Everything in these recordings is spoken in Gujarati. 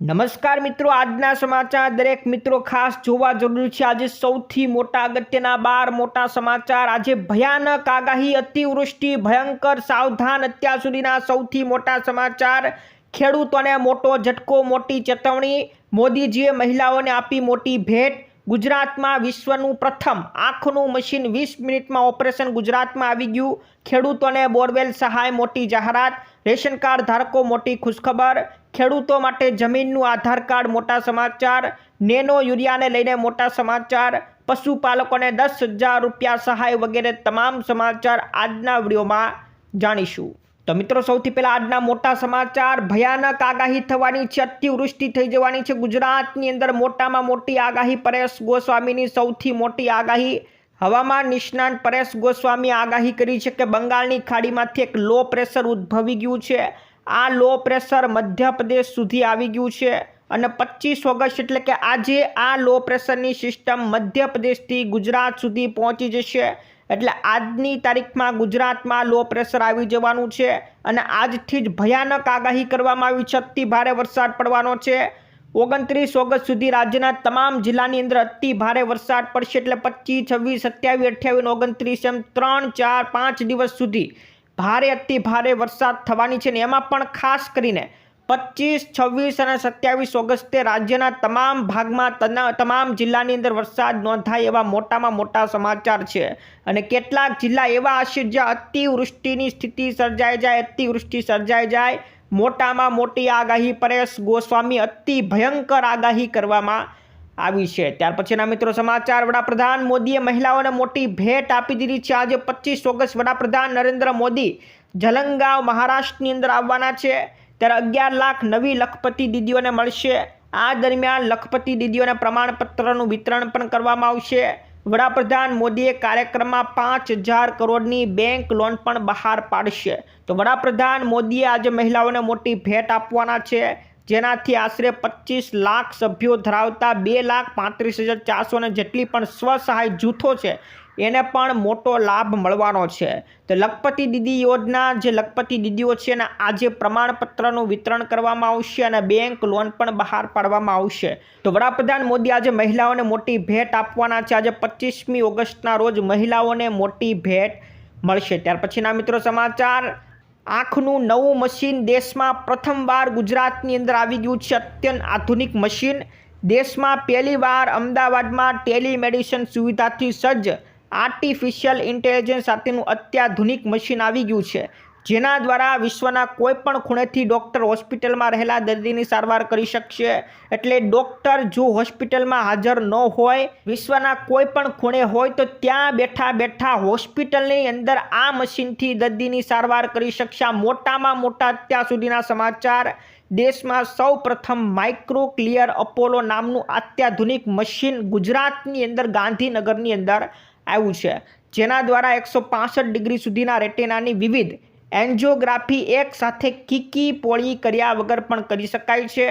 નમસ્કાર મિત્રો, આજના સમાચાર દરેક મિત્રો ખાસ જોવા જરૂરી છે. આજે સૌથી મોટા અગત્યના બાર મોટા સમાચાર. આજે ભયાનક આગાહી, અતિવૃષ્ટિ, ભયંકર સાવધાન અત્યાર સુધીના સૌથી મોટા સમાચાર. ખેડૂતોને મોટો ઝટકો, મોટી ચેતવણી. મોદીજીએ મહિલાઓને આપી મોટી ભેટ. ગુજરાતમાં વિશ્વનું પ્રથમ આંખનું મશીન વીસ મિનિટમાં ઓપરેશન ગુજરાતમાં આવી ગયું. ખેડૂતોને બોરવેલ સહાય, મોટી જાહેરાત. રેશન કાર્ડ ધારકો, મોટી ખુશખબર. ખેડૂતો માટે જમીનનું આધાર કાર્ડ, મોટા સમાચાર, નેનો યુરિયાને લઈને મોટા સમાચાર, પશુપાલકોને દસ હજાર રૂપિયા સહાય વગેરે તમામ સમાચાર આજના વિડીયોમાં જાણીશું. તો મિત્રો, સૌથી પહેલાં આજના મોટા સમાચાર. ભયાનક આગાહી થવાની છે, અતિવૃષ્ટિ થઈ જવાની છે ગુજરાતની અંદર. મોટામાં મોટી આગાહી, પરેશ ગોસ્વામીની સૌથી મોટી આગાહી. હવામાન નિષ્ણાંત પરેશ ગોસ્વામી આગાહી કરી છે કે બંગાળની ખાડીમાંથી એક લો પ્રેશર ઉદ્ભવી ગયું છે. આ લો પ્રેશર મધ્યપ્રદેશ સુધી આવી ગયું છે અને પચીસ ઓગસ્ટ એટલે કે આજે આ લો પ્રેશરની સિસ્ટમ મધ્યપ્રદેશથી ગુજરાત સુધી પહોંચી જશે. એટલે આજની તારીખમાં ગુજરાતમાં લો પ્રેશર આવી જવાનું છે અને આજથી જ ભયાનક આગાહી કરવામાં આવી છે. અતિ ભારે વરસાદ પડવાનો છે. ઓગણત્રીસ ઓગસ્ટ સુધી રાજ્યના તમામ જિલ્લાની અંદર અતિ ભારે વરસાદ પડશે એટલે પચીસ છવ્વીસ, સત્યાવીસ, અઠ્યાવીસ, ઓગણત્રીસ એમ ત્રણ, ચાર, પાંચ દિવસ સુધી ભારે અતિ ભારે વરસાદ થવાની છે ને એમાં પણ ખાસ કરીને પચીસ છવ્વીસ અને સત્યાવીસ ઓગસ્ટે રાજ્યના તમામ ભાગમાં તમામ જિલ્લાની અંદર વરસાદ નોંધાય એવા મોટામાં મોટા સમાચાર છે. અને કેટલાક જિલ્લા એવા હશે જ્યાં અતિવૃષ્ટિની સ્થિતિ સર્જાઈ જાય, અતિવૃષ્ટિ સર્જાઈ જાય, મોટામાં મોટી આગાહી, પરેશ ગોસ્વામી અતિ ભયંકર આગાહી કરવામાં આવી છે. ત્યાર પછીના મિત્રો સમાચાર. વડાપ્રધાન મોદીએ મહિલાઓને મોટી ભેટ આપી દીધી છે. આજે પચીસ ઓગસ્ટ વડાપ્રધાન નરેન્દ્ર મોદી જલંગાવ, મહારાષ્ટ્રની અંદર આવવાના છે. ત્યારે અગિયાર લાખ નવી લખપતિ દીદીઓને મળશે. આ દરમિયાન લખપતિ દીદીઓને પ્રમાણપત્રનું વિતરણ પણ કરવામાં આવશે. વડાપ્રધાન મોદીએ કાર્યક્રમમાં પાંચ હજાર કરોડની બેંક લોન પણ બહાર પાડશે. તો વડાપ્રધાન મોદીએ આજે મહિલાઓને મોટી ભેટ આપવાના છે. જેનાથી આશરે પચીસ લાખ સભ્યો ધરાવતા બે લાખ પાંત્રીસ હજાર ચારસો જેટલી પણ સ્વસહાય જૂથો છે, એને પણ મોટો લાભ મળવાનો છે. તો લખપતિ દીદી યોજના, જે લખપતિ દીદીઓ છે ને આજે પ્રમાણપત્રનું વિતરણ કરવામાં આવશે અને બેંક લોન પણ બહાર પાડવામાં આવશે. તો વડાપ્રધાન મોદી આજે મહિલાઓને મોટી ભેટ આપવાના છે. આજે પચીસમી ઓગસ્ટના રોજ મહિલાઓને મોટી ભેટ મળશે. ત્યાર પછીના મિત્રો સમાચાર. આંખનું નવું મશીન દેશમાં પ્રથમવાર ગુજરાતની અંદર આવી ગયું છે. અત્યંત આધુનિક મશીન. દેશમાં પહેલીવાર અમદાવાદમાં ટેલિમેડિસિન સુવિધાથી સજ્જ. આર્ટિફિશિયલ ઇન્ટેલિજન્સ સાથેનું અત્યાધુનિક મશીન આવી ગયું છે. જેના દ્વારા વિશ્વના કોઈપણ ખૂણેથી ડૉક્ટર હોસ્પિટલમાં રહેલા દર્દીની સારવાર કરી શકશે. એટલે ડૉક્ટર જો હોસ્પિટલમાં હાજર ન હોય, વિશ્વના કોઈપણ ખૂણે હોય, તો ત્યાં બેઠા બેઠા હોસ્પિટલની અંદર આ મશીનથી દર્દીની સારવાર કરી શકશે. મોટામાં મોટા અત્યાર સુધીના સમાચાર. દેશમાં સૌ પ્રથમ માઇક્રો ક્લિયર અપોલો નામનું અત્યાધુનિક મશીન ગુજરાતની અંદર, ગાંધીનગરની અંદર આવ્યું છે. જેના દ્વારા એકસો ડિગ્રી સુધીના રેટેનાની વિવિધ એન્જિયોગ્રાફી એક સાથે કીકી પોળી કર્યા વગર પણ કરી શકાય છે.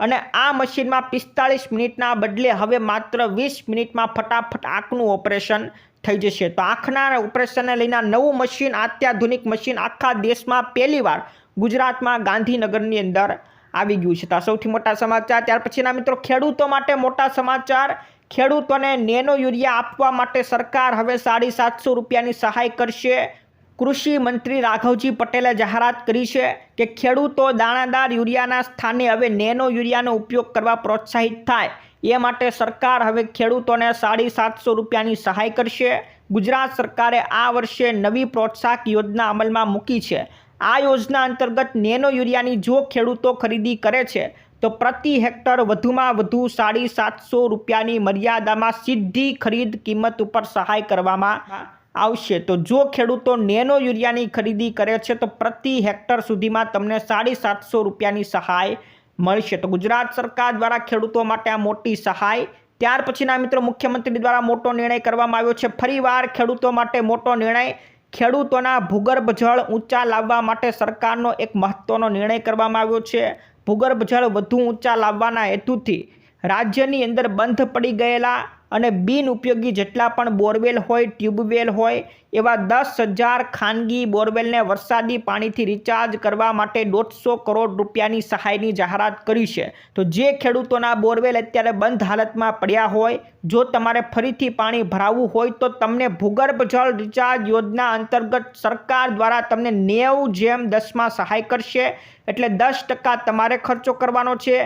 અને આ મશીનમાં પિસ્તાળીસ મિનિટના બદલે હવે માત્ર વીસ મિનિટમાં ફટાફટ આંખનું ઓપરેશન થઈ જશે. તો આંખના ઓપરેશનને લઈને નવું મશીન, અત્યાધુનિક મશીન આખા દેશમાં પહેલીવાર ગુજરાતમાં ગાંધીનગરની અંદર આવી ગયું છે. તો સૌથી મોટા સમાચાર. ત્યાર પછીના મિત્રો, ખેડૂતો માટે મોટા સમાચાર. ખેડૂતોને નેનો યુરિયા આપવા માટે સરકાર હવે સાડી સાતસો રૂપિયાની સહાય કરશે. કૃષિ મંત્રી રાઘવજી પટેલે જાહેરાત કરી છે કે ખેડૂતો દાણાદાર યુરિયાના સ્થાને હવે નેનો યુરિયાનો ઉપયોગ કરવા પ્રોત્સાહિત થાય. એ માટે સરકાર હવે ખેડૂતોને સાડી સાતસો રૂપિયાની સહાય કરશે. ગુજરાત સરકારે આ વર્ષે નવી પ્રોત્સાહક યોજના અમલમાં મૂકી છે. આ યોજના અંતર્ગત નેનો યુરિયાની જો ખેડૂતો ખરીદી કરે છે, તો પ્રતિ હેક્ટર વધુમાં વધુ સાડી સાતસો રૂપિયાની મર્યાદામાં સીધી ખરીદ કિંમત ઉપર સહાય કરવામાં આવશે. તો જો ખેડૂતો નેનો યુરિયાની ખરીદી કરે છે, તો પ્રતિ હેક્ટર સુધીમાં તમને સાડી સાતસો રૂપિયાની સહાય મળશે. તો ગુજરાત સરકાર દ્વારા ખેડૂતો માટે આ મોટી સહાય. ત્યાર પછીના મિત્રો, મુખ્યમંત્રી દ્વારા મોટો નિર્ણય કરવામાં આવ્યો છે. ફરીવાર ખેડૂતો માટે મોટો નિર્ણય. ખેડૂતોના ભૂગર્ભ જળ ઊંચા લાવવા માટે સરકારનો એક મહત્વનો નિર્ણય કરવામાં આવ્યો છે. ભૂગર્ભ જળ વધુ ઊંચા લાવવાના હેતુથી રાજ્યની અંદર બંધ પડી ગયેલા અને બિન ઉપયોગી જેટલા પણ બોરવેલ હોય, ટ્યુબવેલ હોય, એવા દસ હજાર ખાનગી બોરવેલને વરસાદી પાણીથી રિચાર્જ કરવા માટે દોઢસો કરોડ રૂપિયાની સહાયની જાહેરાત કરી છે. તો જે ખેડૂતોના બોરવેલ અત્યારે બંધ હાલતમાં પડ્યા હોય, જો તમારે ફરીથી પાણી ભરાવવું હોય, તો તમને ભૂગર્ભ જળ રિચાર્જ યોજના અંતર્ગત સરકાર દ્વારા તમને નેવું જેમ દસમાં સહાય કરશે. એટલે દસ ટકા તમારે ખર્ચો કરવાનો છે,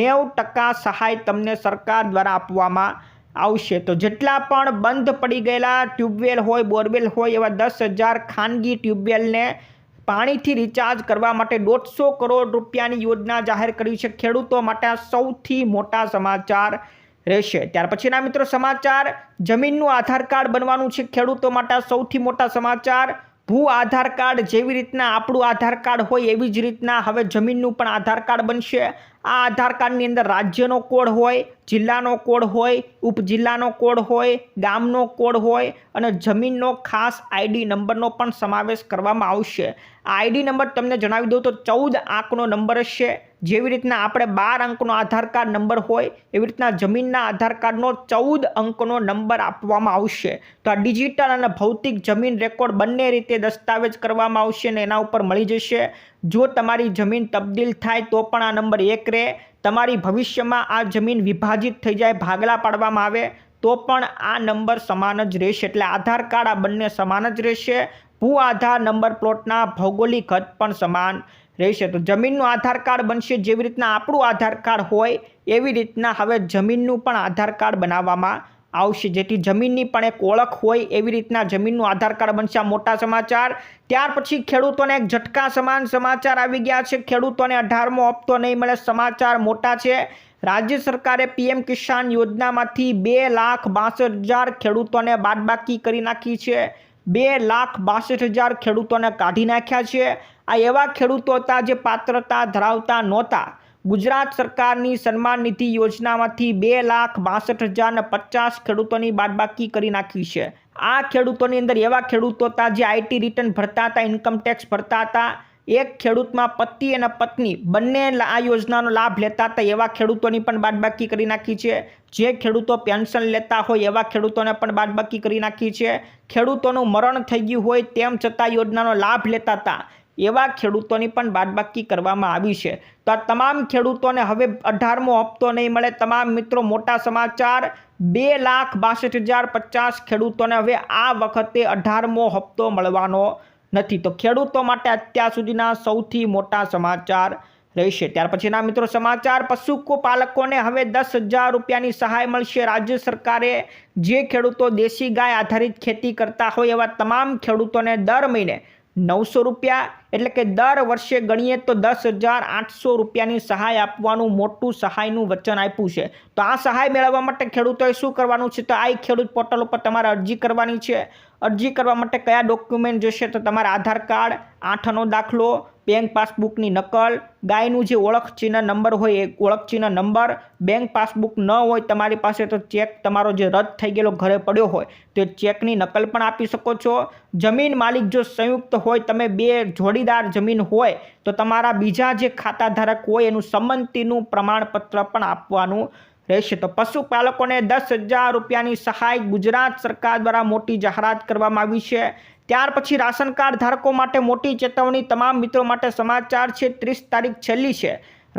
નેવું ટકા સહાય તમને સરકાર દ્વારા આપવામાં આવશે. તો જેટલા પણ બંધ પડી ગયેલા ટ્યુબવેલ હોય, બોરવેલ હોય એવા દસ હજાર ખાનગી ટ્યુબવેલને પાણીથી રિચાર્જ કરવા માટે દોઢસો કરોડ રૂપિયાની યોજના જાહેર કરી છે. ખેડૂતો માટે સૌથી મોટા સમાચાર રહેશે. ત્યાર પછીના મિત્રો સમાચાર, જમીનનું આધાર કાર્ડ બનવાનું છે. ખેડૂતો માટે સૌથી મોટા સમાચાર ભૂ આધાર કાર્ડ જેવી રીતના આપણું આધાર કાર્ડ હોય એવી જ રીતના હવે જમીનનું પણ આધાર કાર્ડ બનશે. આ આધાર કાર્ડની અંદર રાજ્યનો કોડ હોય, જિલ્લાનો કોડ હોય, ઉપજિલ્લાનો કોડ હોય, ગામનો કોડ હોય અને જમીનનો ખાસ આઈડી નંબરનો પણ સમાવેશ કરવામાં આવશે. આ આઈડી નંબર તમને જણાવી દઉં તો ચૌદ આંકનો નંબર હશે. જેવી રીતના આપણે બાર અંકનો આધાર કાર્ડ નંબર હોય, એવી રીતના જમીનના આધાર કાર્ડનો ચૌદ અંકનો નંબર આપવામાં આવશે. તો આ ડિજિટલ અને ભૌતિક જમીન રેકોર્ડ બંને રીતે દસ્તાવેજ કરવામાં આવશે અને એના ઉપર મળી જશે. જો તમારી જમીન તબદીલ થાય તો પણ આ નંબર એક રહે. તમારી ભવિષ્યમાં આ જમીન વિભાજિત થઈ જાય, ભાગલા પાડવામાં આવે, તો પણ આ નંબર સમાન જ રહેશે. એટલે આધાર કાર્ડ આ બંને સમાન જ રહેશે. ભૂ આધાર નંબર પ્લોટના ભૌગોલિક હદ પણ સમાન. રહેશે. તો જમીનનું આધાર કાર્ડ બનશે. જેવી રીતના આપણું આધાર કાર્ડ હોય, એવી રીતના હવે જમીનનું પણ આધાર કાર્ડ બનાવવામાં આવશે. જેથી જમીનની પણ એક ઓળખ હોય, એવી રીતના જમીનનું આધાર કાર્ડ બનશે. મોટા સમાચાર. ત્યાર પછી ખેડૂતોને એક ઝટકા સમાન સમાચાર આવી ગયા છે. ખેડૂતોને અઢારમો હપ્તો નહીં મળે. સમાચાર મોટા છે. રાજ્ય સરકારે પીએમ કિસાન યોજનામાંથી બે લાખ બાસઠ હજાર ખેડૂતોને બાદબાકી કરી નાખી છે. બે લાખ બાસઠ હજાર ખેડૂતોને કાઢી નાખ્યા છે. આ એવા ખેડૂતો હતા જે પાત્રતા ધરાવતા નહોતા. ગુજરાત સરકારની સન્માન નિધિ યોજનામાંથી બે લાખ બાસઠ હજાર પચાસ ખેડૂતોની બાદબાકી કરી નાખી છે. આ ખેડૂતોની અંદર એવા ખેડૂતો હતા જે આઈટી રિટર્ન ભરતા હતા ઇન્કમટેક્સ ભરતા હતા. એક ખેડૂતમાં પતિ અને પત્ની બંને આ યોજનાનો લાભ લેતા હતા, એવા ખેડૂતોની પણ બાદબાકી કરી નાખી છે. જે ખેડૂતો પેન્શન લેતા હોય એવા ખેડૂતોને પણ બાદબાકી કરી નાખી છે. ખેડૂતોનું મરણ થઈ ગયું હોય તેમ છતાં યોજનાનો લાભ લેતા હતા. એવા ખેડૂતોની પણ બાદબાકી કરવામાં આવી છે. તો આ તમામ ખેડૂતોને હવે અઢારમો હપ્તો નહીં મળે. તમામ મિત્રો, મોટા સમાચાર. બે લાખ બાસઠ હજાર પચાસ ખેડૂતોને હવે આ વખતે અઢારમો હપ્તો મળવાનો નથી. તો ખેડૂતો માટે અત્યાર સુધીના સૌથી મોટા સમાચાર રહેશે. ત્યાર પછીના મિત્રો, સમાચાર. પશુપાલકોને હવે દસ હજાર રૂપિયાની સહાય મળશે. રાજ્ય સરકારે જે ખેડૂતો દેશી ગાય આધારિત ખેતી કરતા હોય એવા તમામ ખેડૂતોને દર મહિને નવસો રૂપિયા, એટલે કે દર વર્ષે ગણીએ તો દસ હજાર આઠસો રૂપિયાની સહાય આપવાનું મોટું સહાયનું વચન આપ્યું છે. તો આ સહાય મેળવવા માટે ખેડૂતોએ શું કરવાનું છે? તો આ ખેડૂત પોર્ટલ ઉપર તમારે અરજી કરવાની છે. અરજી કરવા માટે કયા ડોક્યુમેન્ટ જોશે? તો તમારા આધાર કાર્ડ, આઠનો દાખલો બેંક પાસબુકની નકલ, ગાયનું જે ઓળખ ચિહ્ન નંબર હોય એ ઓળખ ચિહ્ન નંબર, બેંક પાસબુક ન હોય તમારી પાસે તો ચેક તમારો જે રદ થઈ ગયેલો ઘરે પડ્યો હોય તો ચેકની નકલ પણ આપી શકો છો. જમીન માલિક જો સંયુક્ત હોય, તમે બે જોડીદાર જમીન હોય, તો તમારા બીજા જે ખાતાધારક હોય એનું સંમતિનું પ્રમાણપત્ર પણ આપવાનું રહેશે. તો પશુપાલકોને દસ હજાર રૂપિયાની સહાય ગુજરાત સરકાર દ્વારા મોટી જાહેરાત કરવામાં આવી છે. ત્યાર પછી રાશન કાર્ડ ધારકો માટે મોટી ચેતવણી તમામ મિત્રો માટે સમાચાર છે. ત્રીસ તારીખ છેલ્લી છે.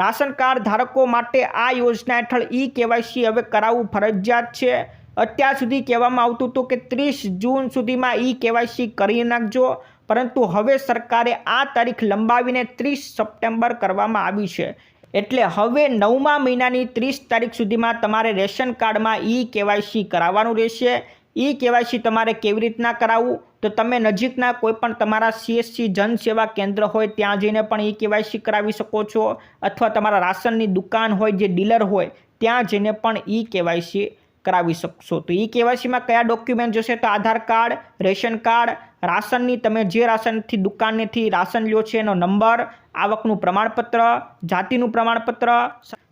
રાશન કાર્ડ ધારકો માટે આ યોજના હેઠળ ઈ કેવાયસી હવે કરાવવું ફરજિયાત છે. અત્યાર સુધી કહેવામાં આવતું હતું કે ત્રીસ જૂન સુધીમાં ઈ કેવાયસી કરી નાખજો, પરંતુ હવે સરકારે આ તારીખ લંબાવીને ત્રીસ સપ્ટેમ્બર કરવામાં આવી છે. એટલે હવે નવમા મહિનાની ત્રીસ તારીખ સુધીમાં તમારે રેશન કાર્ડમાં ઈ કેવાયસી કરાવવાનું રહેશે. ઈ કેવાયસી તમારે કેવી રીતના કરાવવું? તો તમે નજીકના કોઈપણ તમારા સીએસસી જન સેવા કેન્દ્ર હોય, ત્યાં જઈને પણ ઈ કેવાયસી કરાવી શકો છો. અથવા તમારા રાશનની દુકાન હોય, જે ડીલર હોય, ત્યાં જઈને પણ ઈ કેવાયસી કરાવી શકશો. તો ઈ કેવાયસીમાં કયા ડોક્યુમેન્ટ જોશે? તો આધાર કાર્ડ, રેશન કાર્ડ, રાશનની તમે જે રાશનથી દુકાનેથી રાશન લ્યો છે એનો નંબર, આવકનું પ્રમાણપત્ર, જાતિનું પ્રમાણપત્ર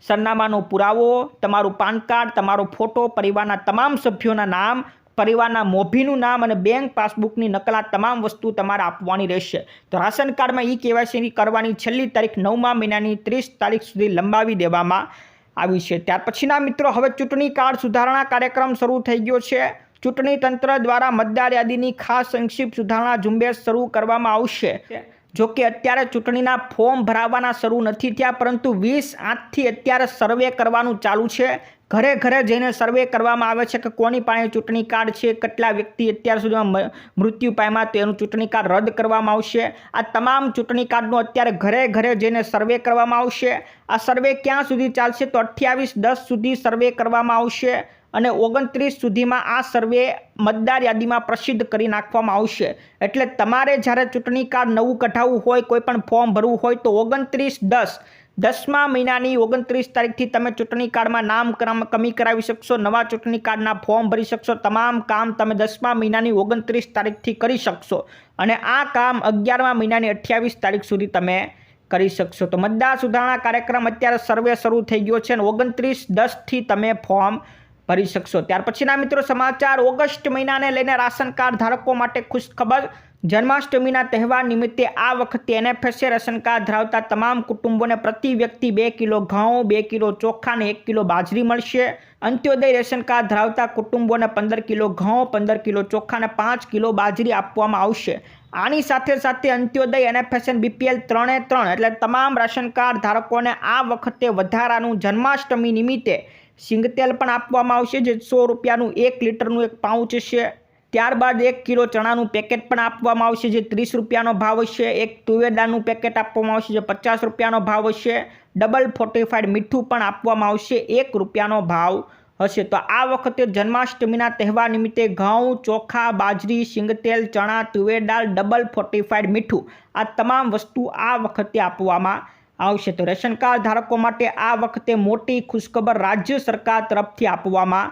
સરનામાનો પુરાવો, તમારું પાન કાર્ડ, તમારો ફોટો, પરિવારના તમામ સભ્યોના નામ પરિવારના મોભીનું નામ અને બેંક પાસબુકની નકલ તમામ વસ્તુ તમારે આપવાની રહેશે. તો રાશન કાર્ડમાં ઈ કેવાયસી કરવાની છેલ્લી તારીખ નવમા મહિનાની ત્રીસ તારીખ સુધી લંબાવી દેવામાં આવી છે. ત્યાર પછીના મિત્રો, હવે ચૂંટણી કાર્ડ સુધારણા કાર્યક્રમ શરૂ થઈ ગયો છે. ચૂંટણી તંત્ર દ્વારા મતદાર યાદીની ખાસ સંક્ષિપ્ત સુધારણા ઝુંબેશ શરૂ કરવામાં આવશે. જો કે અત્યારે ચૂંટણીના ફોર્મ ભરાવાના શરૂ નથી થયા, પરંતુ વીસ આઠથી અત્યારે સર્વે કરવાનું ચાલુ છે. ઘરે ઘરે જઈને સર્વે કરવામાં આવે છે કે કોની પાસે ચૂંટણી કાર્ડ છે, કેટલા વ્યક્તિ અત્યાર સુધીમાં મૃત્યુ પામ્યા તો એનું ચૂંટણી કાર્ડ રદ કરવામાં આવશે. આ તમામ ચૂંટણી કાર્ડનું અત્યારે ઘરે ઘરે જઈને સર્વે કરવામાં આવશે. આ સર્વે ક્યાં સુધી ચાલશે તો અઠ્યાવીસ દસ સુધી સર્વે કરવામાં આવશે અને ઓગણત્રીસ સુધીમાં આ સર્વે મતદાર યાદીમાં પ્રસિદ્ધ કરી નાખવામાં આવશે. એટલે તમારે જ્યારે ચૂંટણી કાર્ડ નવું કઢાવવું હોય, કોઈ પણ ફોર્મ ભરવું હોય તો ઓગણત્રીસ દસ દસમા મહિનાની ઓગણત્રીસ તારીખથી તમે ચૂંટણી કાર્ડમાં નામ કમી કરાવી શકશો, નવા ચૂંટણી કાર્ડના ફોર્મ ભરી શકશો, તમામ કામ તમે દસમા મહિનાની ઓગણત્રીસ તારીખથી કરી શકશો. અને આ કામ અગિયારમા મહિનાની અઠ્યાવીસ તારીખ સુધી તમે કરી શકશો. તો મતદાર સુધારણા કાર્યક્રમ અત્યારે સર્વે શરૂ થઈ ગયો છે અને ઓગણત્રીસ દસથી તમે ફોર્મ ભરી શકશો. ત્યાર પછીના મિત્રો સમાચાર, ઓગસ્ટ મહિનાને લઈને રાશન કાર્ડ ધારકો માટે ખુશખબર જન્માષ્ટમીના તહેવાર નિમિત્તે આ વખતે એનએફએસએ રેશન કાર્ડ ધરાવતા તમામ કુટુંબોને પ્રતિ વ્યક્તિ બે કિલો ઘઉં, બે કિલો ચોખા અને એક કિલો બાજરી મળશે. અંત્યોદય રેશન કાર્ડ ધરાવતા કુટુંબોને પંદર કિલો ઘઉં, પંદર કિલો ચોખા અને પાંચ કિલો બાજરી આપવામાં આવશે. આની સાથે સાથે અંત્યોદય એનએફએસએન બીપીએલ ત્રણે ત્રણ એટલે તમામ રાશન કાર્ડ ધારકોને આ વખતે વધારાનું જન્માષ્ટમી નિમિત્તે સિંગતેલ પણ આપવામાં આવશે, જે સો રૂપિયાનું એક લીટરનું એક પાઉચ છે. ત્યારબાદ એક કિલો ચણાનું પેકેટ પણ આપવામાં આવશે, જે ત્રીસ રૂપિયાનો ભાવ હશે. એક તુવેરદાળનું પેકેટ આપવામાં આવશે, જે પચાસ રૂપિયાનો ભાવ હશે. ડબલ ફોર્ટિફાઈડ મીઠું પણ આપવામાં આવશે, એક રૂપિયાનો ભાવ હશે. તો આ વખતે જન્માષ્ટમીના તહેવાર નિમિત્તે ઘઉં, ચોખા, બાજરી, સિંગતેલ, ચણા તુવેરદાળ ડબલ ફોર્ટિફાઈડ મીઠું આ તમામ વસ્તુ આ વખતે આપવામાં આવશે. તો રેશન કાર્ડ ધારકો માટે આ વખતે મોટી ખુશખબર રાજ્ય સરકાર તરફથી આપવામાં